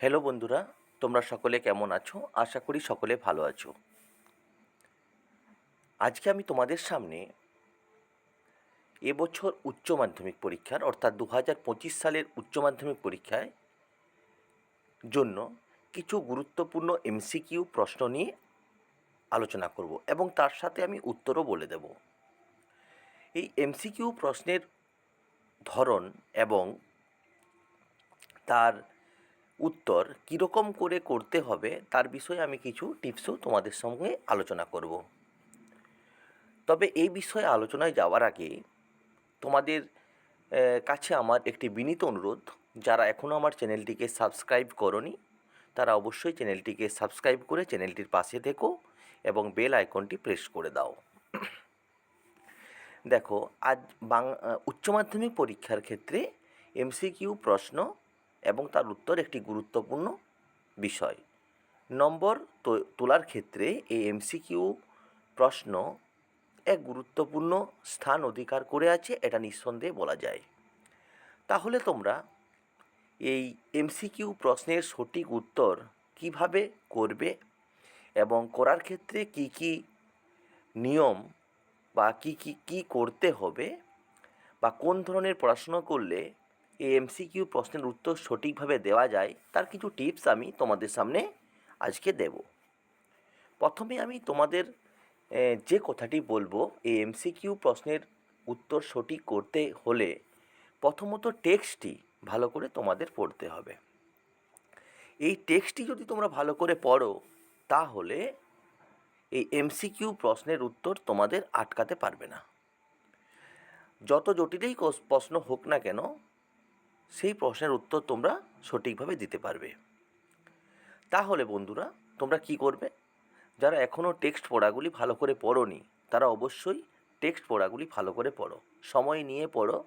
Hello বন্ধুরা, তোমরা সকলে কেমন আছো? আশা করি সকলে ভালো আছো। আজকে আমি তোমাদের সামনে এবছর উচ্চ মাধ্যমিক পরীক্ষার, অর্থাৎ দু হাজার পঁচিশ সালের উচ্চ মাধ্যমিক পরীক্ষায় জন্য কিছু গুরুত্বপূর্ণ এমসিকিউ প্রশ্ন নিয়ে আলোচনা করব এবং তার সাথে আমি উত্তরও বলে দেব। এই এমসিকিউ প্রশ্নের ধরন এবং তার উত্তর কীরকম করে করতে হবে তার বিষয়ে আমি কিছু টিপসও তোমাদের সঙ্গে আলোচনা করব। তবে এই বিষয়ে আলোচনায় যাওয়ার আগে তোমাদের কাছে আমার একটি বিনীত অনুরোধ। যারা এখনও আমার চ্যানেলটিকে সাবস্ক্রাইব করনি, তারা অবশ্যই চ্যানেলটিকে সাবস্ক্রাইব করে চ্যানেলটির পাশে থেকো এবং বেল আইকনটি প্রেস করে দাও। দেখো, আজ বাং উচ্চ মাধ্যমিক পরীক্ষার ক্ষেত্রে এমসিকিউ প্রশ্ন এবং তার উত্তর একটি গুরুত্বপূর্ণ বিষয়। নম্বর তোলার ক্ষেত্রে এই এমসিকিউ প্রশ্ন এক গুরুত্বপূর্ণ স্থান অধিকার করে আছে, এটা নিঃসন্দেহে বলা যায়। তাহলে তোমরা এই এমসিকিউ প্রশ্নের সঠিক উত্তর কীভাবে করবে এবং করার ক্ষেত্রে কি কি নিয়ম বা কি কি কি করতে হবে বা কোন ধরনের পড়াশোনা করলে এমসিকিউ প্রশ্নের উত্তর সঠিকভাবে দেওয়া যায়, তার কিছু টিপস আমি তোমাদের সামনে আজকে দেব। প্রথমে আমি তোমাদের যে কথাটি বলব এই এমসিকিউ প্রশ্নের উত্তর সঠিক করতে হলে প্রথমত টেক্সটটি ভালো করে তোমাদের পড়তে হবে। এই টেক্সটটি যদি তোমরা ভালো করে পড়ো, তাহলে এই এমসিকিউ প্রশ্নের উত্তর তোমাদের আটকাতে পারবে না। যত জটিলই প্রশ্ন হোক না কেন সেই প্রশ্নের উত্তর তোমরা সঠিকভাবে দিতে পারবে। তাহলে বন্ধুরা, তোমরা কি করবে? যারা এখনও টেক্সট পড়াগুলি ভালো করে পড়োনি, তারা অবশ্যই টেক্সট পড়াগুলি ভালো করে পড়ো। সময় নিয়ে পড়ো।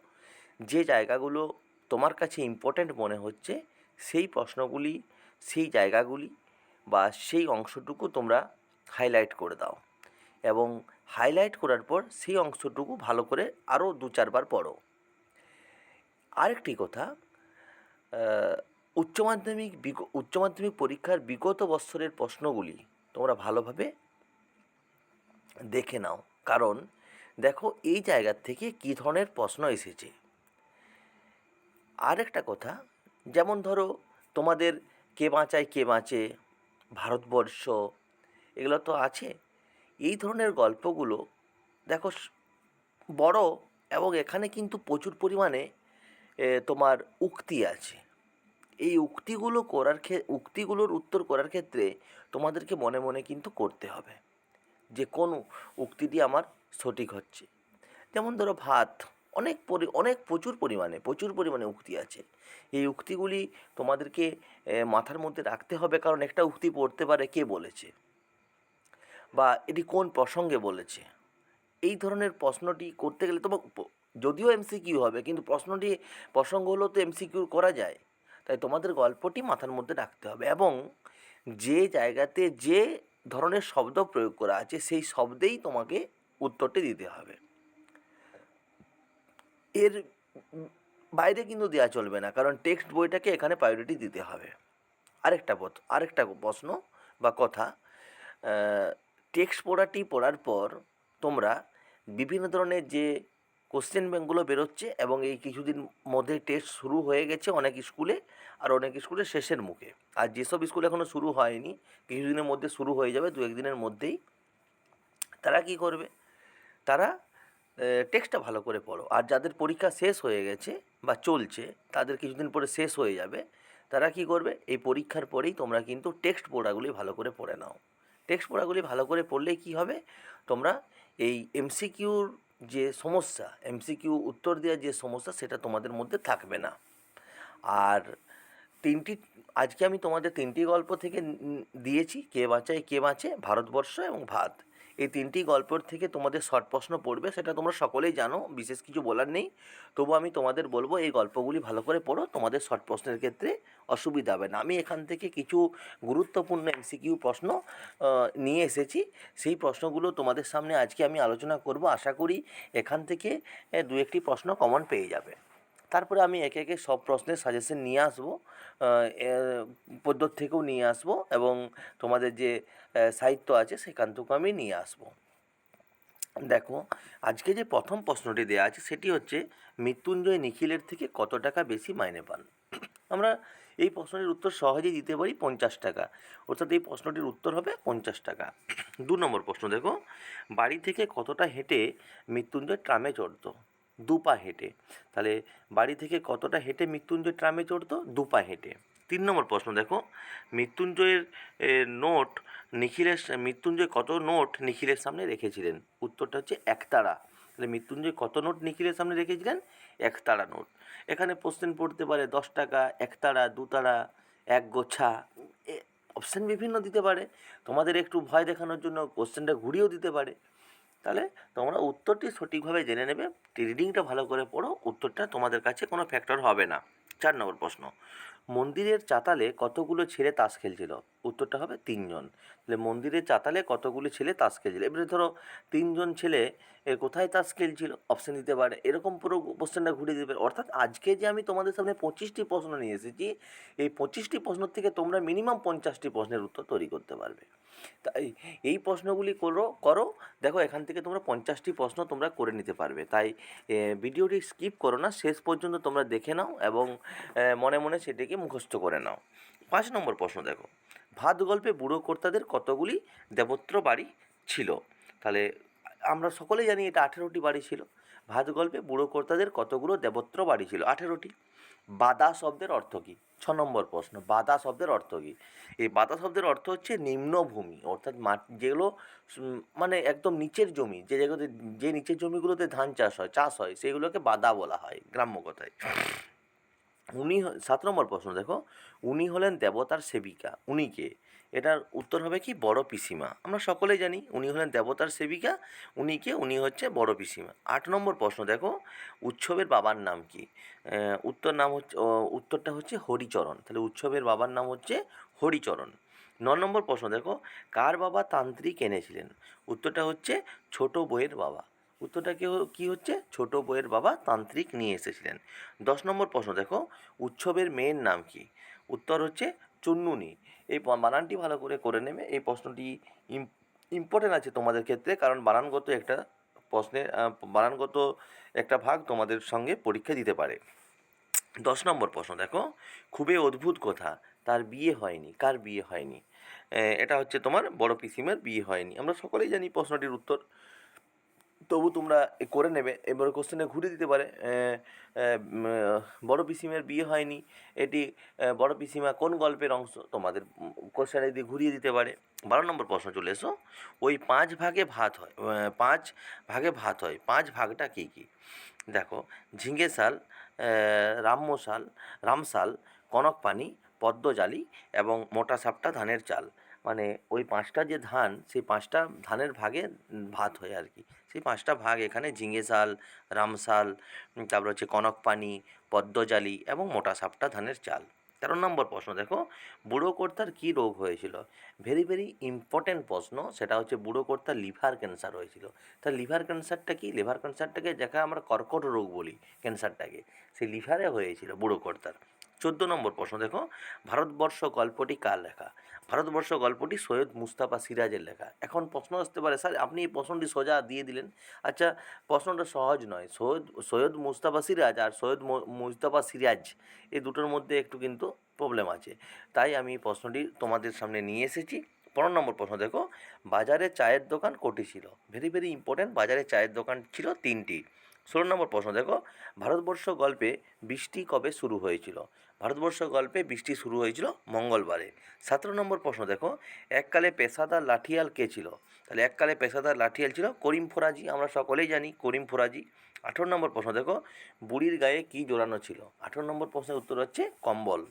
যে জায়গাগুলো তোমার কাছে ইম্পর্ট্যান্ট মনে হচ্ছে, সেই প্রশ্নগুলি, সেই জায়গাগুলি বা সেই অংশটুকু তোমরা হাইলাইট করে দাও এবং হাইলাইট করার পর সেই অংশটুকু ভালো করে আরও দু চারবার পড়ো। আরেকটি কথা উচ্চ মাধ্যমিক উচ্চ মাধ্যমিক পরীক্ষার বিগত বৎসরের প্রশ্নগুলি তোমরা ভালোভাবে দেখে নাও। কারণ দেখো, এই জায়গার থেকে কী ধরনের প্রশ্ন এসেছে। আরেকটা কথা, যেমন ধরো, তোমাদের কে বাঁচায়, কে বাঁচে, ভারতবর্ষ, এগুলো তো আছে। এই ধরনের গল্পগুলো, দেখো বড় এবং এখানে কিন্তু প্রচুর পরিমাণে তোমার উক্তি আছে। এই উক্তিগুলো করার ক্ষে উক্তিগুলোর উত্তর করার ক্ষেত্রে তোমাদেরকে মনে মনে কিন্তু করতে হবে যে কোন উক্তিটি আমার সঠিক হচ্ছে। যেমন ধরো ভাত, অনেক পরি, অনেক প্রচুর পরিমাণে প্রচুর পরিমাণে উক্তি আছে। এই উক্তিগুলি তোমাদেরকে মাথার মধ্যে রাখতে হবে কারণ একটা উক্তি পড়তে পারে কে বলেছে বা এটি কোন প্রসঙ্গে বলেছে। এই ধরনের প্রশ্নটি করতে গেলে তোমার যদিও এমসিকিউ হবে, কিন্তু প্রশ্নটি, প্রসঙ্গ হলেও তো এমসিকিউ করা যায়। তাই তোমাদের গল্পটি মাথার মধ্যে রাখতে হবে এবং যে জায়গাতে যে ধরনের শব্দ প্রয়োগ করা আছে, সেই শব্দেই তোমাকে উত্তরটি দিতে হবে। এর বাইরে কিন্তু দেওয়া চলবে না, কারণ টেক্সট বইটাকে এখানে প্রায়োরিটি দিতে হবে। আরেকটা পথ, আরেকটা প্রশ্ন বা কথা টেক্সট পড়াটি পড়ার পর তোমরা বিভিন্ন ধরনের যে কোশ্চেন ব্যাঙ্কগুলো বেরোচ্ছে এবং এই কিছুদিন মধ্যে টেস্ট শুরু হয়ে গেছে অনেক স্কুলে আর অনেক স্কুলে শেষের মুখে। আর যেসব স্কুল এখনও শুরু হয়নি, কিছুদিনের মধ্যে শুরু হয়ে যাবে দু একদিনের মধ্যেই। তারা কি করবে? তারা টেক্সটটা ভালো করে পড়ো। আর যাদের পরীক্ষা শেষ হয়ে গেছে বা চলছে, তাদের কিছুদিন পরে শেষ হয়ে যাবে। তারা কি করবে? এই পরীক্ষার পরেই তোমরা কিন্তু টেক্সট পড়াগুলি ভালো করে পড়ে নাও। টেক্সট পড়াগুলি ভালো করে পড়লে কি হবে? তোমরা এই এমসিকিউর যে সমস্যা এমসিকিউ উত্তর দেওয়ার যে সমস্যা সেটা তোমাদের মধ্যে থাকবে না। আর তিনটি, আজকে আমি তোমাদের তিনটি গল্প থেকে দিয়েছি, কে বাঁচায়, কে বাঁচে, ভারতবর্ষ এবং ভাত। এই তিনটি গল্পর থেকে তোমাদের শর্ট প্রশ্ন পড়বে, সেটা তোমরা সকলেই জানো, বিশেষ কিছু বলার নেই। তবু আমি তোমাদের বলব, এই গল্পগুলি ভালো করে পড়ো, তোমাদের শর্ট প্রশ্নের ক্ষেত্রে অসুবিধা হবে না। আমি এখান থেকে কিছু গুরুত্বপূর্ণ এমসিকিউ প্রশ্ন নিয়ে এসেছি। সেই প্রশ্নগুলো তোমাদের সামনে আজকে আমি আলোচনা করব। আশা করি এখান থেকে দু একটি প্রশ্ন কমন পেয়ে যাবে। তারপরে আমি একে একে সব প্রশ্নের সাজেশন নিয়ে আসব পদ্ধতি থেকেও নিয়ে আসব এবং তোমাদের যে সাহিত্য আছে সেখান থেকেও আমি নিয়ে আসব। দেখো, আজকে যে প্রথম প্রশ্নটি দেওয়া আছে সেটি হচ্ছে, মৃত্যুঞ্জয় নিখিলের থেকে কত টাকা বেশি মাইনে পান? আমরা এই প্রশ্নটির উত্তর সহজেই দিতে পারি পঞ্চাশ টাকা। অর্থাৎ এই প্রশ্নটির উত্তর হবে পঞ্চাশ টাকা। দু নম্বর প্রশ্ন দেখো, বাড়ি থেকে কতটা হেঁটে মৃত্যুঞ্জয় ট্রামে চড়তো? দু পা হেঁটে। তাহলে বাড়ি থেকে কতটা হেঁটে মৃত্যুঞ্জয় ট্রামে চড়তো? দু পা হেঁটে। তিন নম্বর প্রশ্ন, দেখো। মৃত্যুঞ্জয়ের নোট নিখিলের মৃত্যুঞ্জয় কত নোট নিখিলের সামনে রেখেছিলেন? উত্তরটা হচ্ছে একতারা। তাহলে মৃত্যুঞ্জয় কত নোট নিখিলের সামনে রেখেছিলেন? একতারা নোট। এখানে কোশ্চেন পড়তে পারে দশ টাকা, একতারা, দুতারা, এক গোছা। অপশান বিভিন্ন দিতে পারে। তোমাদের একটু ভয় দেখানোর জন্য কোশ্চেনটা ঘুরিয়েও দিতে পারে। তাহলে তোমরা উত্তরটি সঠিকভাবে জেনে নেবে রিডিংটা ভালো করে পড়ো, উত্তরটা তোমাদের কাছে কোনো ফ্যাক্টর হবে না। চার নম্বর প্রশ্ন, মন্দিরের চাতালে কতগুলো ছেলে তাস খেলছিল? উত্তরটা হবে তিনজন। তাহলে মন্দিরে চাতালে কতগুলি ছেলে তাস খেলছিল এবারে ধরো তিনজন ছেলে কোথায় তাস খেলছিল অপশান দিতে পারে। এরকম পুরো কোশ্চেনটা ঘুরিয়ে দিতে পারে অর্থাৎ আজকে যে আমি তোমাদের সামনে পঁচিশটি প্রশ্ন নিয়ে এসেছি, এই পঁচিশটি প্রশ্ন থেকে তোমরা মিনিমাম পঞ্চাশটি প্রশ্নের উত্তর তৈরি করতে পারবে। তাই এই প্রশ্নগুলি করো করো। দেখো এখান থেকে তোমরা পঞ্চাশটি প্রশ্ন তোমরা করে নিতে পারবে। তাই ভিডিওটি স্কিপ করো না। শেষ পর্যন্ত তোমরা দেখে নাও এবং মনে মনে সেটিকে মুখস্থ করে নাও। পাঁচ নম্বর প্রশ্ন দেখো। ভাত গল্পে বুড়ো কর্তাদের কতগুলি দেবত্র বাড়ি ছিল? তাহলে আমরা সকলেই জানি এটা আঠেরোটি বাড়ি ছিল। ভাত গল্পে বুড়ো কর্তাদের কতগুলো দেবত্র বাড়ি ছিল? আঠেরোটি। বাদা শব্দের অর্থ কী? ছ নম্বর প্রশ্ন, বাদা শব্দের অর্থ কী? এই বাদা শব্দের অর্থ হচ্ছে নিম্নভূমি অর্থাৎ মাঠ যেগুলো মানে একদম নিচের জমি, যে জায়গাতে, যে নিচের জমিগুলোতে ধান চাষ হয় চাষ হয়, সেগুলোকে বাদা বলা হয়, গ্রাম্য কথায়। উনি সাত নম্বর প্রশ্ন, দেখো। উনি হলেন দেবতার সেবিকা। উনি কে? এটার উত্তর হবে কি? বড় পিসিমা। আমরা সকলেই জানি উনি হলেন দেবতার সেবিকা। উনি কে? উনি হচ্ছে বড় পিসিমা। আট নম্বর প্রশ্ন, দেখো, উৎসবের বাবার নাম কি? উত্তর নাম হচ্ছে উত্তরটা হচ্ছে হরিচরণ। তাহলে উৎসবের বাবার নাম হচ্ছে হরিচরণ। ন নম্বর প্রশ্ন, দেখো, কার বাবা তান্ত্রিক এনেছিলেন? উত্তরটা হচ্ছে ছোট বইয়ের বাবা। উত্তরটা কি হচ্ছে? ছোট বইয়ের বাবা তান্ত্রিক নিয়ে এসেছিলেন। দশ নম্বর প্রশ্ন, দেখো, উৎসবের মেয়ের নাম কি? উত্তর হচ্ছে চুন্নুনি। এই বানানটি ভালো করে করে নেবে। এই প্রশ্নটি ইম্পর্টেন্ট আছে তোমাদের ক্ষেত্রে, কারণ বানানগত একটা প্রশ্নের বানানগত একটা ভাগ তোমাদের সঙ্গে পরীক্ষা দিতে পারে। দশ নম্বর প্রশ্ন, দেখো, খুবই অদ্ভুত কথা, তার বিয়ে হয়নি। কার বিয়ে হয়নি? এটা হচ্ছে তোমার বড় পিসিমের বিয়ে হয়নি। আমরা সকলেই জানি প্রশ্নটির উত্তর। তবু তোমরা করে নেবে। এবার কোশ্চেনে ঘুরে দিতে পারে বড় পিসিমের বিয়ে হয়নি, এটি বড় পিসিমা কোন গল্পের অংশ? তোমাদের কোশ্চেনে দিয়ে ঘুরিয়ে দিতে পারে। বারো নম্বর প্রশ্ন চলে এসো। ওই পাঁচ ভাগে ভাত হয় পাঁচ ভাগে ভাত হয়, পাঁচ ভাগটা কী কী? দেখো, ঝিঙে শাল রাম্যশাল রামশাল কনকপানি পদ্মজালি এবং মোটা সাপটা ধানের চাল। মানে ওই পাঁচটা যে ধান, সেই পাঁচটা ধানের ভাগে ভাত হয় আর কি। সেই পাঁচটা ভাগ এখানে ঝিঙে শাল রামশাল তারপর হচ্ছে কনকপানি পদ্মজালি এবং মোটা সাপটা ধানের চাল। তেরো নম্বর প্রশ্ন, দেখো, বুড়ো কর্তার কী রোগ হয়েছিল? ভেরি ভেরি ইম্পর্ট্যান্ট প্রশ্ন, সেটা হচ্ছে বুড়ো কর্তার লিভার ক্যান্সার হয়েছিল। তা লিভার ক্যান্সারটা কি? লিভার ক্যান্সারটাকে যাকে আমরা কর্কট রোগ বলি, ক্যান্সারটাকে, সেই লিভারে হয়েছিল বুড়ো কর্তার। চোদ্দ নম্বর প্রশ্ন, দেখো। ভারতবর্ষ গল্পটি কার লেখা? ভারতবর্ষ গল্পটি সৈয়দ মুস্তাফা সিরাজের লেখা। এখন প্রশ্ন আসতে পারে, স্যার, আপনি এই প্রশ্নটি সোজা দিয়ে দিলেন। আচ্ছা প্রশ্নটা সহজ নয়। সৈয়দ সৈয়দ মুস্তাফা সিরাজ আর সৈয়দ মুস্তাফা সিরাজ, এই দুটোর মধ্যে একটু কিন্তু প্রবলেম আছে। তাই আমি প্রশ্নটি তোমাদের সামনে নিয়ে এসেছি। পনেরো নম্বর প্রশ্ন, দেখো। বাজারে চায়ের দোকান কোটি ছিল? ভেরি ভেরি ইম্পর্ট্যান্ট বাজারে চায়ের দোকান ছিল তিনটি। ষোলো নম্বর প্রশ্ন, দেখো, ভারতবর্ষ গল্পে বৃষ্টি কবে শুরু হয়েছিল? ভারতবর্ষ গল্পে বৃষ্টি শুরু হয়েছিল মঙ্গলবারে। সতেরো নম্বর প্রশ্ন, দেখো, এককালে পেশাদার লাঠিয়াল কে ছিল? তাহলে এককালে পেশাদার লাঠিয়াল ছিল করিম ফোরাজি, আমরা সকলেই জানি করিম ফোরাজি। আঠেরো নম্বর প্রশ্ন, দেখো, বুড়ির গায়ে কী জোড়ানো ছিল? আঠেরো নম্বর প্রশ্নের উত্তর হচ্ছে কম্বল।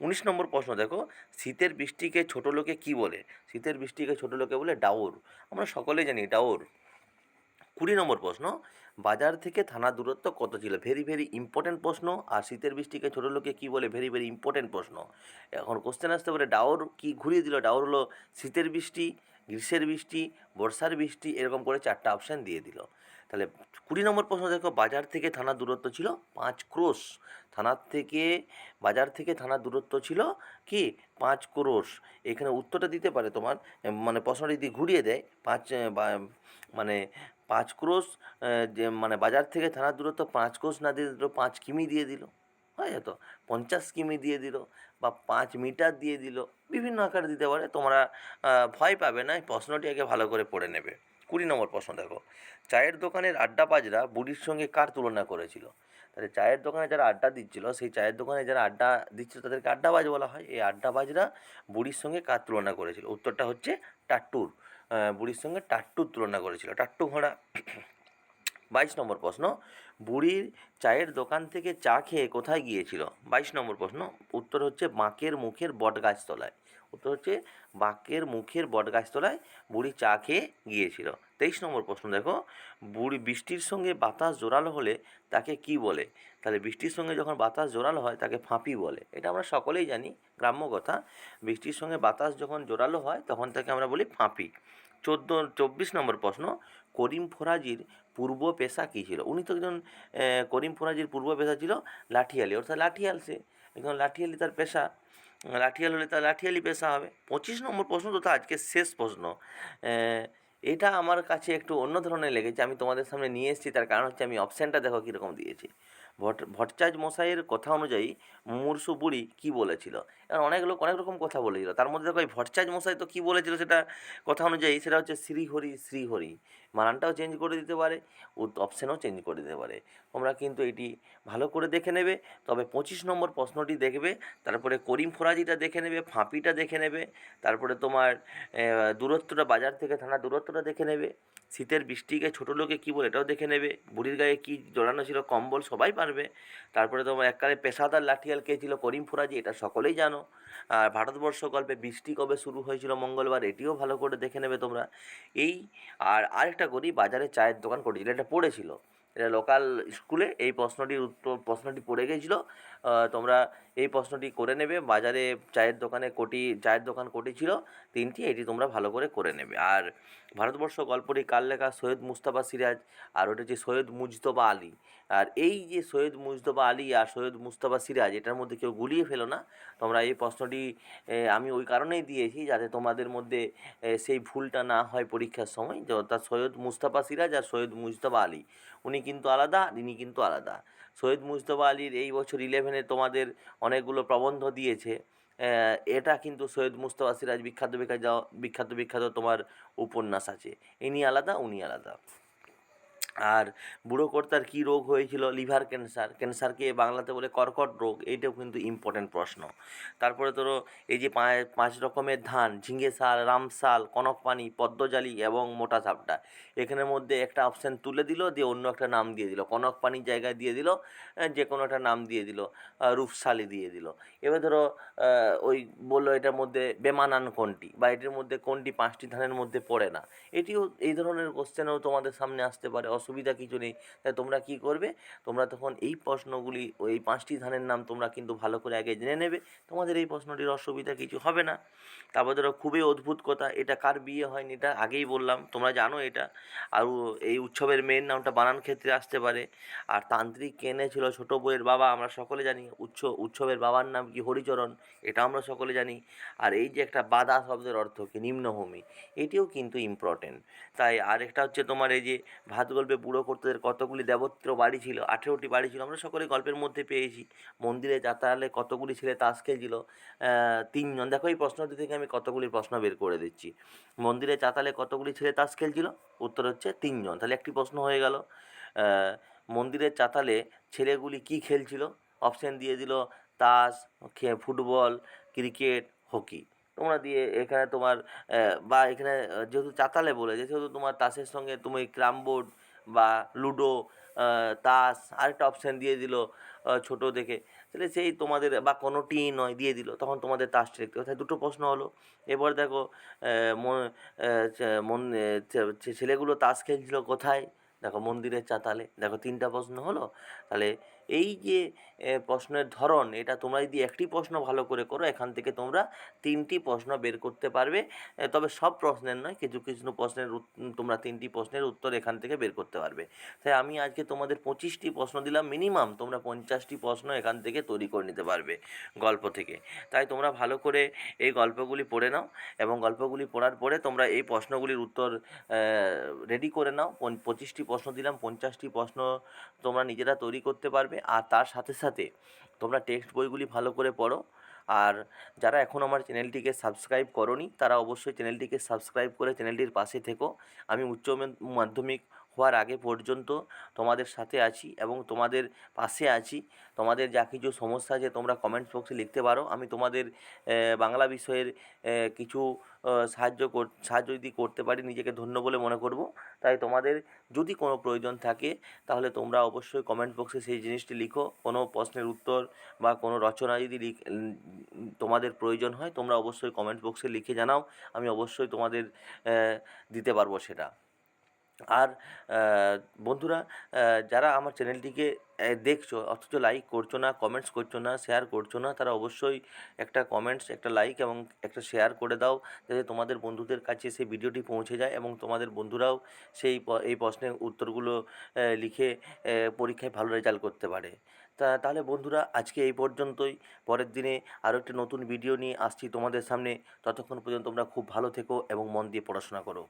উনিশ নম্বর প্রশ্ন, দেখো, শীতের বৃষ্টিকে ছোটো লোকে কী বলে? শীতের বৃষ্টিকে ছোটো লোকে বলে ডাউর। আমরা সকলেই জানি ডাউর। কুড়ি নম্বর প্রশ্ন বাজার থেকে থানা দূরত্ব কত ছিল? ভেরি ভেরি ইম্পর্টেন্ট প্রশ্ন। আর শীতের বৃষ্টিকে ছোটো লোকে কী বলে? ভেরি ভেরি ইম্পর্টেন্ট প্রশ্ন। এখন কোশ্চেন আসতে পারে ডাওর কি ঘুরিয়ে দিল? ডাওর হলো শীতের বৃষ্টি, গ্রীষ্মের বৃষ্টি, বর্ষার বৃষ্টি, এরকম করে চারটা অপশান দিয়ে দিল। তাহলে কুড়ি নম্বর প্রশ্ন দেখো, বাজার থেকে থানার দূরত্ব ছিল পাঁচ ক্রোশ। থানার থেকে, বাজার থেকে থানার দূরত্ব ছিল কি? পাঁচ ক্রোশ। এখানে উত্তরটা দিতে পারে তোমার মানে প্রশ্নটা যদি ঘুরিয়ে দেয়, পাঁচ মানে পাঁচ ক্রোশ যে মানে বাজার থেকে থানার দূরত্ব পাঁচ ক্রোশ না দিয়ে দিল, পাঁচ কিমি দিয়ে দিল। হয়ে যেত পঞ্চাশ কিমি দিয়ে দিল বা পাঁচ মিটার দিয়ে দিল। বিভিন্ন আকারে দিতে পারে। তোমরা ভয় পাবে না, এই প্রশ্নটি আগে ভালো করে পড়ে নেবে। কুড়ি নম্বর প্রশ্ন দেখো। চায়ের দোকানের আড্ডা আড্ডাবাজরা বুড়ির সঙ্গে কার তুলনা করেছিল? তাহলে চায়ের দোকানে যারা আড্ডা দিচ্ছিল, সেই চায়ের দোকানে যারা আড্ডা দিচ্ছিল, তাদেরকে আড্ডাবাজ বলা হয়। এই আড্ডাবাজরা বুড়ির সঙ্গে কার তুলনা করেছিল? উত্তরটা হচ্ছে টাট্টুর। বুড়ির সঙ্গে টাট্টুর তুলনা করেছিল। টাট্টু ঘোড়া, বাইশ নম্বর প্রশ্ন, বুড়ির চায়ের দোকান থেকে চা খেয়ে কোথায় গিয়েছিল? বাইশ নম্বর প্রশ্ন, উত্তর হচ্ছে বাঁকের মুখের বটগাছতলায়। উত্তর হচ্ছে বাঁকের মুখের বটগাছতলায় বুড়ি চা খেয়ে গিয়েছিল। তেইশ নম্বর প্রশ্ন দেখো, বুড়ি বৃষ্টির সঙ্গে বাতাস জোরালো হলে তাকে কি বলে? তাহলে বৃষ্টির সঙ্গে যখন বাতাস জোরালো হয় তাকে ফাঁপি বলে। এটা আমরা সকলেই জানি, গ্রাম্য কথা। বৃষ্টির সঙ্গে বাতাস যখন জোরালো হয় তখন তাকে আমরা বলি ফাঁপি। চোদ্দ, চব্বিশ নম্বর প্রশ্ন, করিম ফরাজির পূর্ব পেশা কী ছিল? উনি তো একজন করিম ফরাজির পূর্ব পেশা ছিল লাঠিয়ালি। অর্থাৎ লাঠিয়াল সে। একজন লাঠিয়ালি তার পেশা, লাঠিয়াল হলে তার লাঠিয়ালি পেশা হবে। পঁচিশ নম্বর প্রশ্ন তো আজকে শেষ প্রশ্ন। এটা আমার কাছে একটু অন্য ধরনের লেগেছে। আমি তোমাদের সামনে নিয়ে এসেছি, তার কারণ হচ্ছে আমি অপশানটা দেখো কীরকম দিয়েছি। ভট, ভট্টাচার্য মশাইয়ের কথা অনুযায়ী মুমূর্ষু বুড়ি কী বলেছিল? এবার অনেক লোক অনেক রকম কথা বলেছিল। তার মধ্যে দেখো ভট্টাচার্য মশাই তো কী বলেছিল সেটা কথা অনুযায়ী সেটা হচ্ছে শ্রীহরি শ্রীহরি। মানানটাও চেঞ্জ করে দিতে পারে ও অপশানও চেঞ্জ করে দিতে পারে। তোমরা কিন্তু এটি ভালো করে দেখে নেবে, তবে পঁচিশ নম্বর প্রশ্নটি দেখবে, তারপরে করিম ফরাজিটা দেখে নেবে, ফাঁপিটা দেখে নেবে, তারপরে তোমার দূরত্বটা, বাজার থেকে থানা দূরত্বটা দেখে নেবে, শীতের বৃষ্টিকে ছোটো লোকে কী বলে এটাও দেখে নেবে, বুড়ির গায়ে কী জড়ানো ছিল কম্বল সবাই পারবে, তারপরে তোমার এককালে পেশাদার লাঠিয়াল কে ছিল করিম ফরাজি এটা সকলেই জানো, আর ভারতবর্ষ গল্পে বৃষ্টি কবে শুরু হয়েছিল মঙ্গলবার এটিও ভালো করে দেখে নেবে তোমরা, এই, আর আরেকটা করি বাজারে চায়ের দোকান করেছিল। এটা পড়েছিল। এটা লোকাল স্কুলে এই প্রশ্নটির উত্তর, প্রশ্নটি পড়ে গিয়েছিল। তোমরা এই প্রশ্নটি করে নেবে। বাজারে চায়ের দোকানে কোটি, চায়ের দোকান কোটি ছিল, তিনটি, এটি তোমরা ভালো করে করে নেবে। আর ভারতবর্ষ গল্পটি কার লেখা? সৈয়দ মুস্তাফা সিরাজ, আর ওটা হচ্ছে সৈয়দ মুজতবা আলী। আর এই যে সৈয়দ মুজতবা আলী আর সৈয়দ মুস্তাফা সিরাজ, এটার মধ্যে কেউ গুলিয়ে ফেলো না। তোমরা এই প্রশ্নটি আমি ওই কারণেই দিয়েছি যাতে তোমাদের মধ্যে সেই ভুলটা না হয় পরীক্ষার সময়। অর্থাৎ সৈয়দ মুস্তাফা সিরাজ আর সৈয়দ মুজতবা আলী, উনি কিন্তু আলাদা ইনি কিন্তু আলাদা। সৈয়দ মুজতবা আলীর এই বছর ইলেভেনে তোমাদের অনেকগুলো প্রবন্ধ দিয়েছে। এটা কিন্তু সৈয়দ মুস্তফা সিরাজ বিখ্যাত বিখ্যাত বিখ্যাত বিখ্যাত তোমার উপন্যাস আছে। ইনি আলাদা, উনি আলাদা। আর বুড়ো কর্তার কী রোগ হয়েছিল? Liver cancer. ক্যান্সারকে বাংলাতে বলে কর্কট রোগ, এইটাও কিন্তু ইম্পর্ট্যান্ট প্রশ্ন। তারপরে ধরো এই যে পাঁচ রকমের ধান, ঝিঙে শাল রামশাল কনকপানি পদ্মজালি এবং মোটা সাপটা এখানের মধ্যে একটা অপশান তুলে দিল, দিয়ে অন্য একটা নাম দিয়ে দিল। কনকপানির জায়গায় দিয়ে দিল যে কোনো একটা নাম দিয়ে দিল রূপশালী দিয়ে দিল। এবার ধরো ওই বলল এটার মধ্যে বেমানান কোনটি? বা এটির মধ্যে কোনটি পাঁচটি ধানের মধ্যে পড়ে না? এটিও এই ধরনের কোশ্চেনও তোমাদের সামনে আসতে পারে। অসুবিধা কিছু নেই। তাই তোমরা কি করবে? তোমরা তখন এই প্রশ্নগুলি, এই পাঁচটি ধানের নাম তোমরা কিন্তু ভালো করে আগে জেনে নেবে। তোমাদের এই প্রশ্নটির অসুবিধা কিছু হবে না। তারপর ধরো, খুবই অদ্ভুত কথা, এটা কার বিয়ে হয়নি? এটা আগেই বললাম, তোমরা জানো এটা। আর এই উৎসবের মেয়ের নামটা বানান ক্ষেত্রে আসতে পারে। আর তান্ত্রিক কেনে ছিল ছোটো বইয়ের বাবা, আমরা সকলে জানি। উৎস, উৎসবের বাবার নাম কি? হরিচরণ, এটা আমরা সকলে জানি। আর এই যে একটা বাদা শব্দের অর্থ কি? নিম্নভূমি। এটিও কিন্তু ইম্পর্টেন্ট তাই আরেকটা হচ্ছে তোমার এই যে ভাত গল্পে বুড়ো কর্তাদের কতগুলি দেবত্র বাড়ি ছিল, আঠেরোটি বাড়ি ছিল, আমরা সকলে গল্পের মধ্যে পেয়েছি। মন্দিরে যাতায়ালে কতগুলি ছেলে তাস খেলছিল তিনজন। দেখো, এই প্রশ্নটি থেকে আমি কতগুলি প্রশ্ন বের করে দিচ্ছি। মন্দিরে চাতালে কতগুলি ছেলে তাস খেলছিল? উত্তর হচ্ছে তিনজন। তাহলে একটি প্রশ্ন হয়ে গেল মন্দিরের চাতালে ছেলেগুলি কি খেলছিল? অপশান দিয়ে দিল, তাস ফুটবল, ক্রিকেট, হকি। তোমরা দিয়ে এখানে তোমার বা এখানে যেহেতু চাতালে বলেছে, সেহেতু তোমার তাসের সঙ্গে তুমি ক্রাম বোর্ড বা লুডো তাস তাস আরেকটা অপশান দিয়ে দিল ছোট দেখে। তাহলে সেই তোমাদের বা কোনো টি নয়, দিয়ে দিল, তখন তোমাদের তাসটা দেখতে হবে। দুটো প্রশ্ন হলো। এবার দেখো মন- ছেলেগুলো তাস খেলছিল কোথায়? দেখো মন্দিরের চাতালে। দেখো তিনটা প্রশ্ন হলো। তাহলে এই যে প্রশ্নের ধরন, এটা তোমরা যদি একটি প্রশ্ন ভালো করে করো, এখান থেকে তোমরা তিনটি প্রশ্ন বের করতে পারবে। তবে সব প্রশ্নের নয়, কিছু কিছু প্রশ্নের তোমরা তিনটি প্রশ্নের উত্তর এখান থেকে বের করতে পারবে। তাই আমি আজকে তোমাদের পঁচিশটি প্রশ্ন দিলাম, মিনিমাম তোমরা পঞ্চাশটি প্রশ্ন এখান থেকে তৈরি করে নিতে পারবে গল্প থেকে। তাই তোমরা ভালো করে এই গল্পগুলি পড়ে নাও এবং গল্পগুলি পড়ার পরে তোমরা এই প্রশ্নগুলির উত্তর রেডি করে নাও। পঁচিশটি প্রশ্ন দিলাম, পঞ্চাশটি প্রশ্ন তোমরা নিজেরা তৈরি করতে পারবে। আর তার সাথে সাথে তোমরা টেক্সট বইগুলি ভালো করে পড়ো। আর যারা এখন আমার চ্যানেলটিকে সাবস্ক্রাইব করনি, তারা অবশ্যই চ্যানেলটিকে সাবস্ক্রাইব করে চ্যানেলটির পাশে থেকো। আমি উচ্চ মাধ্যমিক হওয়ার আগে পর্যন্ত তোমাদের সাথে আছি এবং তোমাদের পাশে আছি। তোমাদের যা কিছু সমস্যা আছে তোমরা কমেন্টস বক্সে লিখতে পারো। আমি তোমাদের বাংলা বিষয়ের কিছু সাহায্য কর, সাহায্য যদি করতে পারি, নিজেকে ধন্য বলে মনে করব। তাই তোমাদের যদি কোনো প্রয়োজন থাকে, তাহলে তোমরা অবশ্যই কমেন্ট বক্সে সেই জিনিসটি লিখো। কোনো প্রশ্নের উত্তর বা কোনো রচনা যদি তোমাদের প্রয়োজন হয়, তোমরা অবশ্যই কমেন্ট বক্সে লিখে জানাও। আমি অবশ্যই তোমাদের দিতে পারব সেটা। আর বন্ধুরা যারা আমার চ্যানেলটিকে দেখছ, অথচ লাইক করছ না কমেন্টস করছ না শেয়ার করছ না, তারা অবশ্যই একটা কমেন্টস একটা লাইক এবং একটা শেয়ার করে দাও, যাতে তোমাদের বন্ধুদের কাছে সেই ভিডিওটি পৌঁছে যায় এবং তোমাদের বন্ধুরাও সেই এই প্রশ্নের উত্তরগুলো লিখে পরীক্ষায় ভালো রেজাল্ট করতে পারে। তা, তাহলে বন্ধুরা, আজকে এই পর্যন্তই। পরের দিনে আরও একটি নতুন ভিডিও নিয়ে আসছি তোমাদের সামনে। ততক্ষণ পর্যন্ত তোমরা খুব ভালো থেকো এবং মন দিয়ে পড়াশোনা করো।